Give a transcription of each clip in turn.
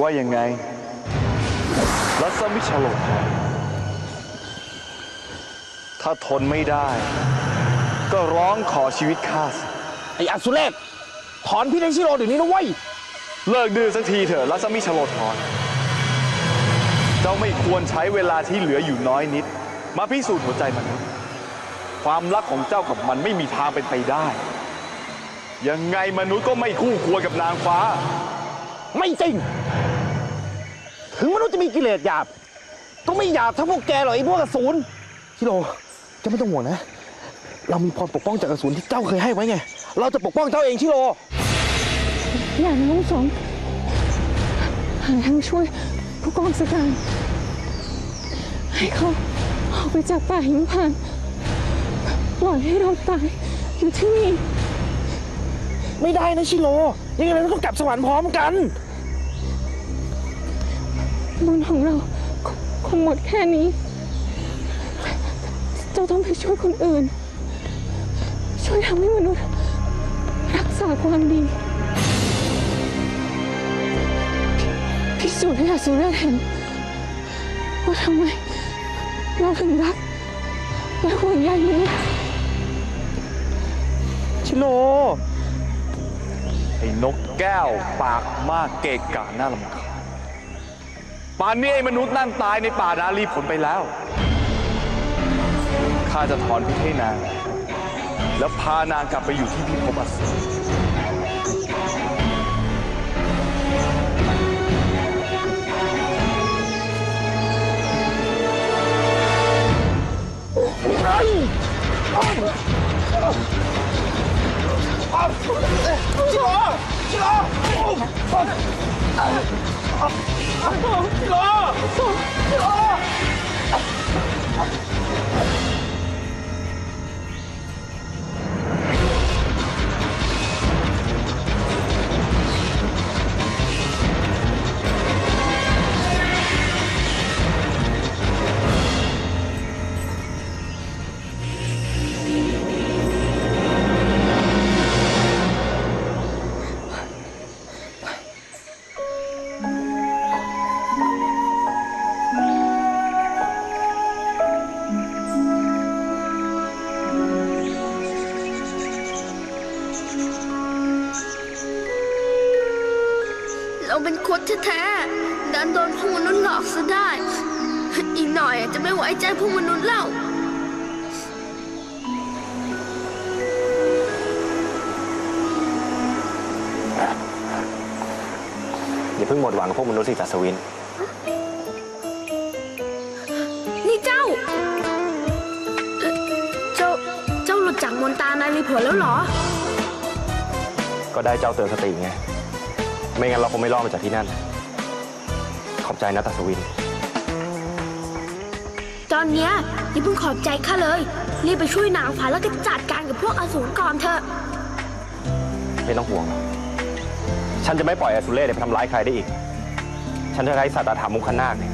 ว่ายังไง รัศมิชโลกถ้าทนไม่ได้ ก็ร้องขอชีวิตข้าสิไอ้อสุเรศถอนพี่ไดชิโร่เดี๋ยวนี้นะเว้ย เลิกดื้อสักทีเถอะรัศมิชโลธรเจ้าไม่ควรใช้เวลาที่เหลืออยู่น้อยนิด มาพิสูจน์หัวใจมนุษย์ความรักของเจ้ากับมันไม่มีทางเป็นไปได้ ยังไงมนุษย์ก็ไม่คู่ควรกับนางฟ้า ไม่จริง ถึงมนุษย์จะมีกิเลสหยาบ ก็ไม่หยาบเท่าพวกแกหรอกไอ้พวกอสูรชิโร่เจ้าไม่ต้องห่วงนะ เรามีพรปกป้องจากอสูรที่เจ้าเคยให้ไว้ไง เราจะปกป้องเจ้าเองชิโร่อย่านะลุงสงหาทางช่วยผู้กองสการให้เขาออกไปจากป่าหิมพานต์ปล่อยให้เราตายอยู่ที่นี่ ไม่ได้นะชิโร่ยังไงเราต้องกลับสวรรค์พร้อมกัน บุญของเราคงหมดแค่นี้ เจ้าต้องไปช่วยคนอื่น ช่วยทำให้มนุษย์ รักษาความดี พิสูจน์ให้อสุรเห็นว่าทำไมเราถึงรักและห่วงใยมนุษย์ชิโร่ไอ้นกแก้วปากมากเกะกะน่าลำคาญ ป่านนี้ไอ้มนุษย์นั่นตายในป่านาลีผลไปแล้ว ข้าจะถอนพิษให้นาง แล้วพานางกลับไปอยู่ที่พิภพอสูรชิโร่ชิโร่ ชิโร่ เราเป็นคดแท้ๆดันโดนพวกมนุษย์หลอกซะได้ อีกหน่อยจะไม่ไว้ใจพวกมนุษย์แล้วอย่าเพิ่งหมดหวังกับพวกมนุษย์สิจัสวิน นี่เจ้าเอ่อเจ้า เจ้าหลุดจากมนตรานารีผลแล้วเหรอ ก็ได้เจ้าเตือนสติไง ไม่งั้นเราคงไม่รอดมาจากที่นั่น ขอบใจนะตัสวิน ตอนเนี้ยอย่าเพิ่งขอบใจข้าเลย รีบไปช่วยนางฟ้าแล้วก็จัดการกับพวกอสูรก่อนเถอะ ไม่ต้องห่วงหรอกฉันจะไม่ปล่อยอสุเล่ไปทำร้ายใครได้อีก ฉันจะใช้สัตตธรรมมุขนาคเนี่ย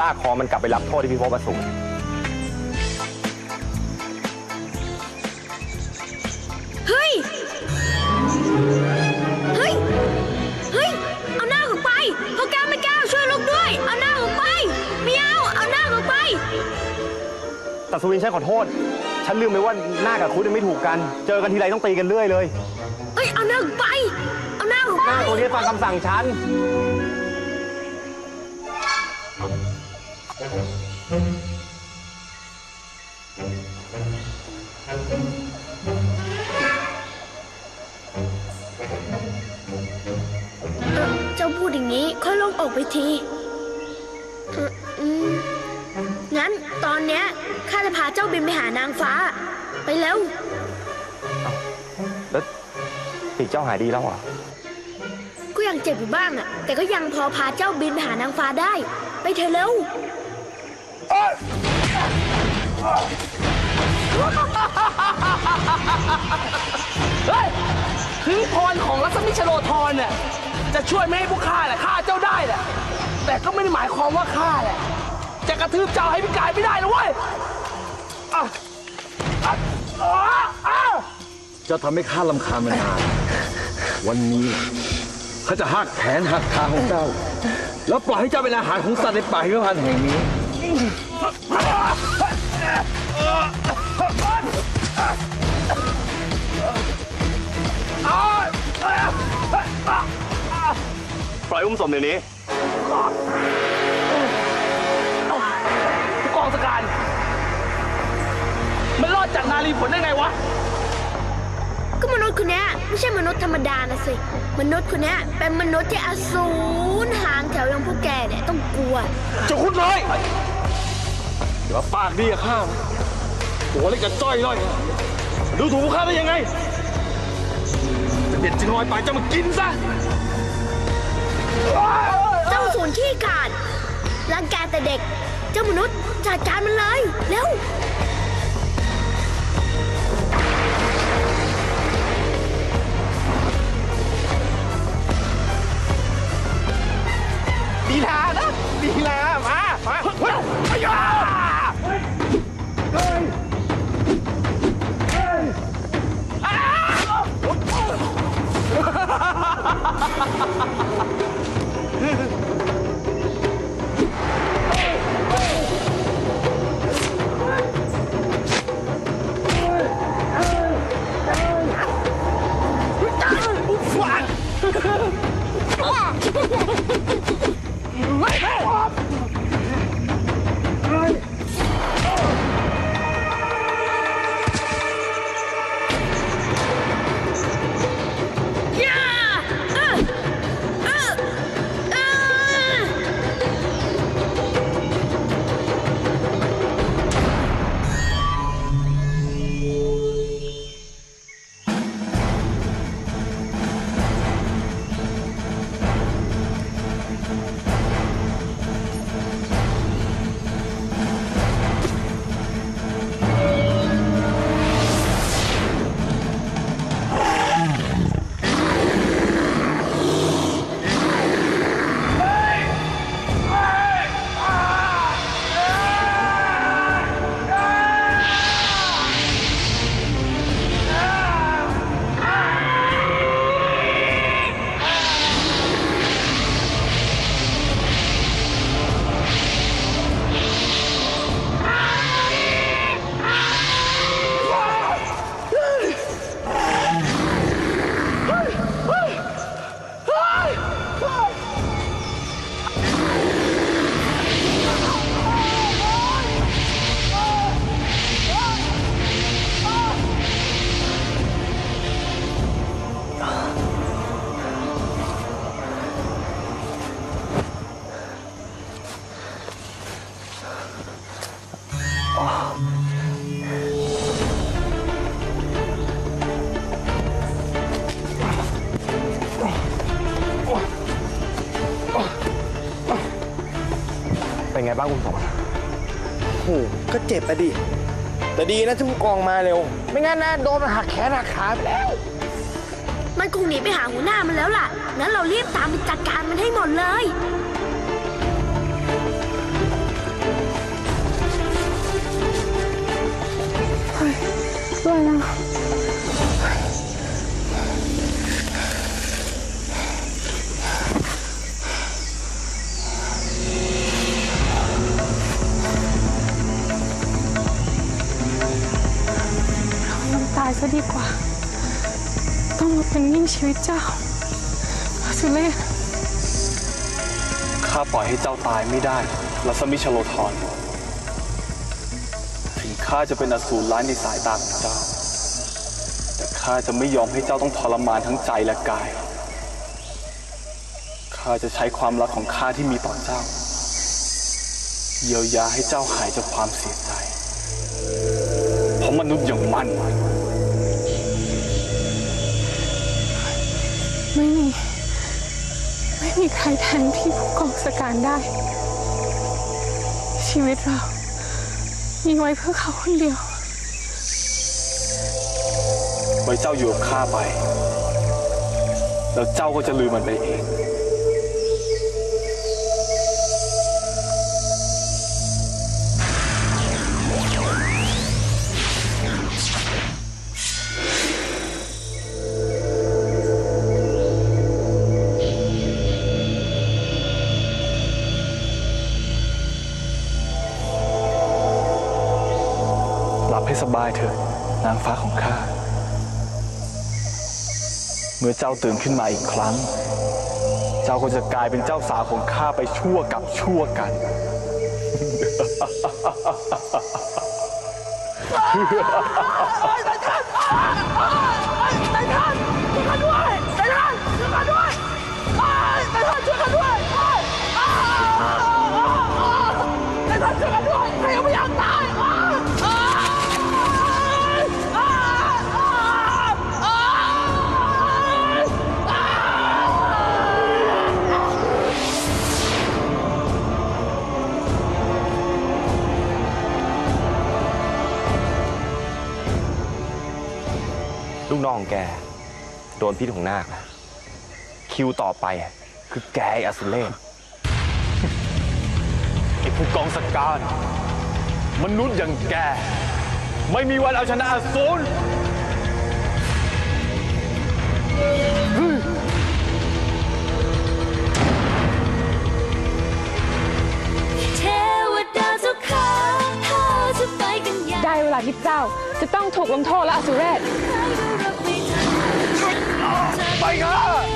ลากคอมันกลับไปรับโทษที่พิภพอสูร ตัสวินฉันขอโทษ ฉันลืมไปว่าหน้ากับคุดไม่ถูกกัน เจอกันทีไรต้องตีกันเรื่อยเลย เอ้ยเอาหน้าออกไป เอาหน้าออกหไปน้าตัวนี้ฟังคำสั่งฉัน เอ่อเจ้าพูดอย่างนี้ค่อยลงออกไปทีเอ่ออืมงั้นตอนเนี้ยข้า จะพาเจ้าบินไปหานางฟ้า ไปเร็วแล้วปีกเจ้าหายดีแล้วเหรอะก็ยังเจ็บอยู่บ้างอะแต่ก็ยังพอพาเจ้าบินไปหานางฟ้าได้ ไปเถอะเร็วเฮ้ยถึงพรของรัศมิชโลธรเนี่ยจะช่วยไม่ให้พวกข้าแหละฆ่าเจ้าได้แหละแต่ก็ไม่ได้หมายความว่าข้าแหละจะกระทืบเจ้าให้พิการไม่ได้นะเว้ย จ้าทำให้ข้าลำคาญมานานวันนี้ข้าจะหักแขนหักขาของเจ้า แล้วปล่อยให้เจ้าเป็นอาหารของสัตว์ในป่าหิมพานต์แห่งนี้ ปล่อยอุ้มสมเดี๋ยวนี้ผู้กองสการมันรอดจากนารีผลได้ไงวะ ก็มนุษย์คนเนี้ยไม่ใช่มนุษย์ธรรมดานะสิ มนุษย์คนเนี้ยเป็นมนุษย์ที่อสูรหางแถวอย่างพวกแกเนี่ยต้องกลัว เจะคุณน้อยอย่ามาปากดีกับข้าตัวเล็กจะจ้อยล่อย ดูถูกข้าได้ยังไงจะเด็ดจิงลอยปากเจะมากินซะ เจ้าสูนขี้ขาดรังแกแต่เด็ก เจ้ามนุษย์จัดการมันเลย เร็ว ไงบ้างอุ้มสมโอ้โหก็เจ็บไปดิ แต่ดีนะที่ผู้กองมาเร็ว ไม่งั้นนะโดนมันหักแขนหักขาไปแล้ว มันคงหนีไปหาหัวหน้ามันแล้วล่ะ งั้นเรารีบตามไปจัดการมันให้หมดเลยด้วย ต้องมาเป็นหนิ่งชีวิตเจ้าสุเล่ข้าปล่อยให้เจ้าตายไม่ได้ลัสมิชโลทรถึงข้าจะเป็นอสูรร้ายในสายตาของเจ้า แต่ข้าจะไม่ยอมให้เจ้าต้องทรมานทั้งใจและกาย ข้าจะใช้ความรักของข้าที่มีต่อเจ้า เยียวยาให้เจ้าหายจากความเสียใจ เพราะมนุษย์อย่างมัน ไม่มี ไม่มีใครแทนพี่ผู้กองสการได้ ชีวิตเรา มีไว้เพื่อเขาคนเดียว ไว้เจ้าอยู่กับข้าไป แล้วเจ้าก็จะลืมมันไปเอง ให้สบายเถอะนางฟ้าของข้า เมื่อเจ้าตื่นขึ้นมาอีกครั้ง เจ้าก็จะกลายเป็นเจ้าสาวของข้าไปชั่วกับชั่วกันน กน้องของแก โดนพิษของนาคนะคิวต่อไปอะคือแกไอ้อสุเล่ไอ้ผู้กองสการ มนุษย์อย่างแก ไม่มีวันเอาชนะอสูรเทวดาเจ้าข้าข้าจะไปกันใหญ่ได้เวลาที่เจ้าจะต้องถูกลงโทษและอสุเรศ going God!